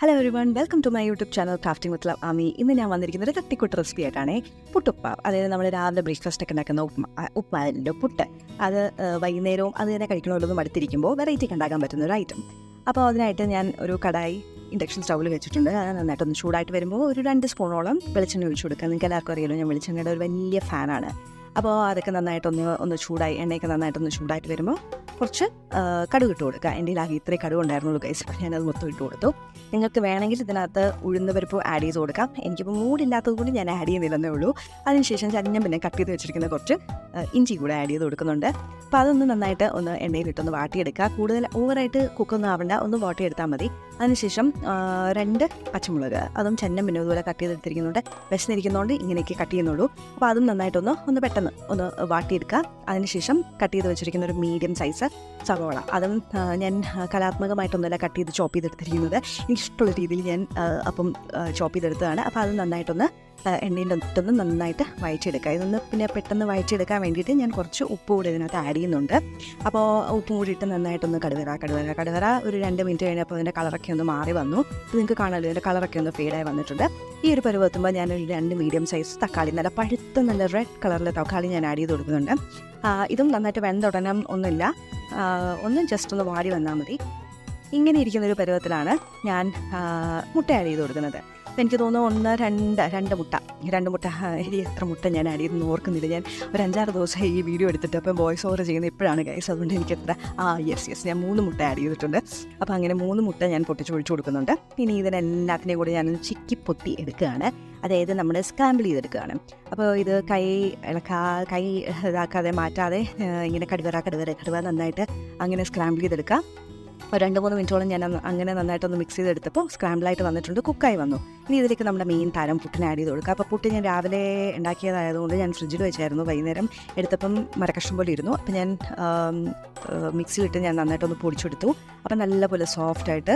Hello every one welcome to my YouTube channel crafting with love Aami ഇന്ന് ഞാൻ വന്നിരിക്കുന്നത് തട്ടിക്കുട്ട് recipe ആയിട്ടാണ്. പുട്ടുപ്പ അതായത് നമ്മൾ രാവിലെ ബ്രേക്ക്ഫാസ്റ്റ് ഒക്കെ ഉണ്ടാക്കുന്ന ഉപ്മ ആ, പുട്ട്. അത് വൈകുന്നേരവും അത് തന്നെ കഴിക്കണമെന്ന് മടുത്തിരിക്കുമ്പോൾ വെറൈറ്റി ഉണ്ടാക്കാൻ പറ്റുന്ന ഒരു ഐറ്റം അപ്പോൾ അതിനായിട്ട് ഞാൻ ഒരു കടായി ഇൻഡക്ഷൻ സ്റ്റൗവിൽ വെച്ചിട്ടുണ്ട്. അത് നന്നായിട്ടൊന്ന് ചൂടായിട്ട് വരുമ്പോൾ ഒരു രണ്ട് സ്പൂണോളം വെളിച്ചെണ്ണ ഒഴിച്ചു കൊടുക്കുക നിങ്ങൾക്ക് എല്ലാവർക്കും അറിയാലോ ഞാൻ വെളിച്ചെണ്ണയുടെ ഒരു വലിയ ഫാനാണ് അപ്പോൾ അതൊക്കെ നന്നായിട്ടൊന്ന് ഒന്ന് ചൂടായി എണ്ണയൊക്കെ നന്നായിട്ടൊന്ന് ചൂടായിട്ട് വരുമ്പോൾ കുറച്ച് കടുക് ഇട്ട് കൊടുക്കുക. എന്റെ ആകെ ഇത്രയും കടുക് ഉണ്ടായിരുന്നുള്ളൂ കൈസ് അപ്പോൾ ഞാനത് മൊത്തം ഇട്ട് കൊടുത്തു. നിങ്ങൾക്ക് വേണമെങ്കിൽ ഇതിനകത്ത് ഉഴുന്ന പരിപ്പ് ആഡ് ചെയ്ത് കൊടുക്കാം. എനിക്കിപ്പോൾ മൂടില്ലാത്തത് കൊണ്ട് ഞാൻ ആഡ് ചെയ്യുന്നില്ലെന്നേ ഉള്ളൂ. അതിനുശേഷം ഞാൻ പിന്നെ കട്ട് ചെയ്ത് വെച്ചിരിക്കുന്ന കുറച്ച് ഇഞ്ചി കൂടെ ആഡ് ചെയ്ത് കൊടുക്കുന്നുണ്ട്. അപ്പോൾ അതൊന്ന് നന്നായിട്ട് ഒന്ന് എണ്ണയിലിട്ടൊന്ന് വാട്ടിയെടുക്കുക. കൂടുതൽ ഓവറായിട്ട് കുക്കൊന്നും ആവണ്ട. ഒന്ന് വാട്ടിയെടുത്താൽ മതി. അതിനുശേഷം രണ്ട് പച്ചമുളക്. അതും ചെന്നം പിന്നെ ഇതുപോലെ കട്ട് ചെയ്തെടുത്തിരിക്കുന്നുണ്ട്. വിശന്നിരിക്കുന്നതുകൊണ്ട് ഇങ്ങനെയൊക്കെ കട്ട് ചെയ്യുന്നുള്ളൂ. അപ്പോൾ അതും നന്നായിട്ടൊന്ന് ഒന്ന് പെട്ടെന്ന് ഒന്ന് വാട്ടിയെടുക്കുക അതിനുശേഷം കട്ട് ചെയ്ത് വെച്ചിരിക്കുന്ന ഒരു മീഡിയം സൈസ് സവോള. അതും ഞാൻ കലാത്മകമായിട്ടൊന്നുമല്ല കട്ട് ചെയ്ത് ചോപ്പ് ചെയ്തെടുത്തിരിക്കുന്നത്. എനിക്കിഷ്ടമുള്ള രീതിയിൽ ഞാൻ അപ്പം ചോപ്പ് ചെയ്തെടുത്തതാണ്. അപ്പോൾ അത് നന്നായിട്ടൊന്ന് ആ, ഒത്തൊന്ന് നന്നായിട്ട് വഴച്ചെടുക്കുക ഇതൊന്ന് പിന്നെ പെട്ടെന്ന് വഴച്ചെടുക്കാൻ വേണ്ടിയിട്ട് ഞാൻ കുറച്ച് ഉപ്പ് കൂടി ഇതിനകത്ത് ആഡ് ചെയ്യുന്നുണ്ട്. അപ്പോൾ ഉപ്പും കൂടി ഇട്ട് നന്നായിട്ടൊന്ന് കടുവറ കടുവറ കടുവറ ഒരു രണ്ട് മിനിറ്റ് കഴിഞ്ഞപ്പോൾ അതിന്റെ കളറൊക്കെ ഒന്ന് മാറി വന്നു. ഇത് നിങ്ങൾക്ക് കാണാമല്ലോ ഇതിന്റെ കളറൊക്കെ ഒന്ന് ഫെയ്ഡായി വന്നിട്ടുണ്ട്. ഈ ഒരു പരുവത്തുമ്പോൾ ഞാൻ രണ്ട് മീഡിയം സൈസ് തക്കാളി നല്ല പഴുത്ത നല്ല റെഡ് കളറിലെ തക്കാളി ഞാൻ ആഡ് ചെയ്ത് കൊടുക്കുന്നുണ്ട്. ഇതും നന്നായിട്ട് വെന്തുടനം ഒന്നുമില്ല. ഒന്നും ജസ്റ്റ് ഒന്ന് വാടി വന്നാൽ മതി. ഇങ്ങനെ ഇരിക്കുന്ന ഒരു പരുവത്തിലാണ് ഞാൻ മുട്ട ആഡ് ചെയ്ത് കൊടുക്കുന്നത്. എനിക്ക് തോന്നുന്നു ഒന്ന് രണ്ട് രണ്ട് മുട്ട. രണ്ട് മുട്ട ഇനി എത്ര മുട്ട ഞാൻ ആഡ് ചെയ്തെന്ന് ഓർക്കുന്നില്ല. ഞാൻ ഒരു അഞ്ചാറ് ദിവസം ഈ വീഡിയോ എടുത്തിട്ട് അപ്പം വോയിസ് ഓവർ ചെയ്യുന്നത് ഇപ്പോഴാണ് ഗൈസ് അതുകൊണ്ട് എനിക്ക് എത്ര ആ യെസ് യെസ് ഞാൻ മൂന്ന് മുട്ട ആഡ് ചെയ്തിട്ടുണ്ട്. അപ്പോൾ അങ്ങനെ മൂന്ന് മുട്ട ഞാൻ പൊട്ടിച്ച് ഒഴിച്ചു കൊടുക്കുന്നുണ്ട്. ഇനി ഇതിനെല്ലാത്തിനെയും കൂടി ഞാനൊന്ന് ചിക്കി പൊട്ടി എടുക്കുകയാണ്. അതായത് നമ്മൾ സ്ക്രാമ്പിൾ ചെയ്തെടുക്കുകയാണ്. അപ്പോൾ ഇത് കൈ ഇളക്കാ കൈ ഇതാക്കാതെ മാറ്റാതെ ഇങ്ങനെ കടുവറ കടുവറ കടുവ നന്നായിട്ട് അങ്ങനെ സ്ക്രാമ്പിൾ ചെയ്തെടുക്കുക ഒരു രണ്ട് മൂന്ന് മിനിറ്റോളം ഞാൻ അങ്ങനെ നന്നായിട്ടൊന്ന് മിക്സ് ചെയ്തെടുത്തപ്പോൾ സ്ക്രാമ്പിളായിട്ട് വന്നിട്ടുണ്ട് കുക്കായി വന്നു. ഇനി ഇതിലേക്ക് നമ്മുടെ മെയിൻ താരം പുട്ടിന് ആഡ് ചെയ്ത് കൊടുക്കുക അപ്പോൾ പുട്ട് ഞാൻ രാവിലെ ഉണ്ടാക്കിയതായതുകൊണ്ട് ഞാൻ ഫ്രിഡ്ജിൽ വെച്ചായിരുന്നു വൈകുന്നേരം എടുത്തപ്പം മരക്കഷ്ണം പോലെ ഇരുന്നു. അപ്പോൾ ഞാൻ മിക്സിയിലിട്ട് ഞാൻ നന്നായിട്ടൊന്ന് പൊടിച്ചെടുത്തു. അപ്പം നല്ലപോലെ സോഫ്റ്റായിട്ട്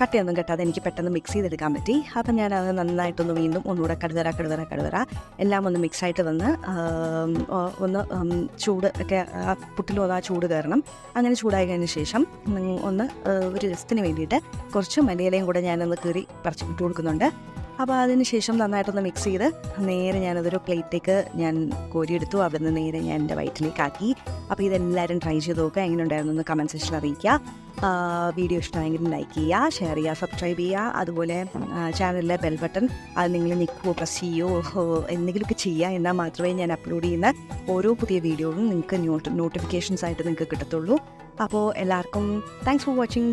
കട്ടയൊന്നും കെട്ടാതെ എനിക്ക് പെട്ടെന്ന് മിക്സ് ചെയ്തെടുക്കാൻ പറ്റി. അപ്പം ഞാൻ അത് നന്നായിട്ടൊന്ന് വീണ്ടും ഒന്നുകൂടെ കടുതറ കടുതറ കടുതറ എല്ലാം ഒന്ന് മിക്സായിട്ട് വന്ന് ഒന്ന് ചൂട് ഒക്കെ ആ പുട്ടിൽ ഒന്ന് ആ ചൂട് കയറണം. അങ്ങനെ ചൂടായി കഴിഞ്ഞ ശേഷം ഒന്ന് ഒരു രസത്തിന് വേണ്ടിയിട്ട് കുറച്ച് മലയിലയും കൂടെ ഞാനൊന്ന് കീറി പറിച്ച് ഇട്ട് കൊടുക്കുന്നുണ്ട്. അപ്പോൾ അതിന് ശേഷം നന്നായിട്ടൊന്ന് മിക്സ് ചെയ്ത് നേരെ ഞാനതൊരു പ്ലേറ്റിലേക്ക് ഞാൻ കോരിയെടുത്തു. അവിടെ നിന്ന് നേരെ ഞാൻ എന്റെ വയറ്റിലേക്ക് ആക്കി അപ്പോൾ ഇതെല്ലാവരും ട്രൈ ചെയ്ത് നോക്കുക എങ്ങനെ ഉണ്ടായിരുന്നു എന്ന് കമന്റ് സെക്ഷനിൽ അറിയിക്കുക. വീഡിയോ ഇഷ്ടമായെങ്കിൽ ലൈക്ക് ചെയ്യുക ഷെയർ ചെയ്യുക സബ്സ്ക്രൈബ് ചെയ്യുക. അതുപോലെ ചാനലിലെ ബെൽ ബട്ടൺ അത് നിങ്ങൾ നിൽക്കുമോ പ്രസ് ചെയ്യുമോ എന്തെങ്കിലുമൊക്കെ ചെയ്യുക എന്നാൽ മാത്രമേ ഞാൻ അപ്ലോഡ് ചെയ്യുന്ന ഓരോ പുതിയ വീഡിയോയും നിങ്ങൾക്ക് നോട്ടിഫിക്കേഷൻസ് ആയിട്ട് നിങ്ങൾക്ക് കിട്ടത്തുള്ളൂ. അപ്പോൾ എല്ലാവർക്കും താങ്ക്സ് ഫോർ വാച്ചിങ്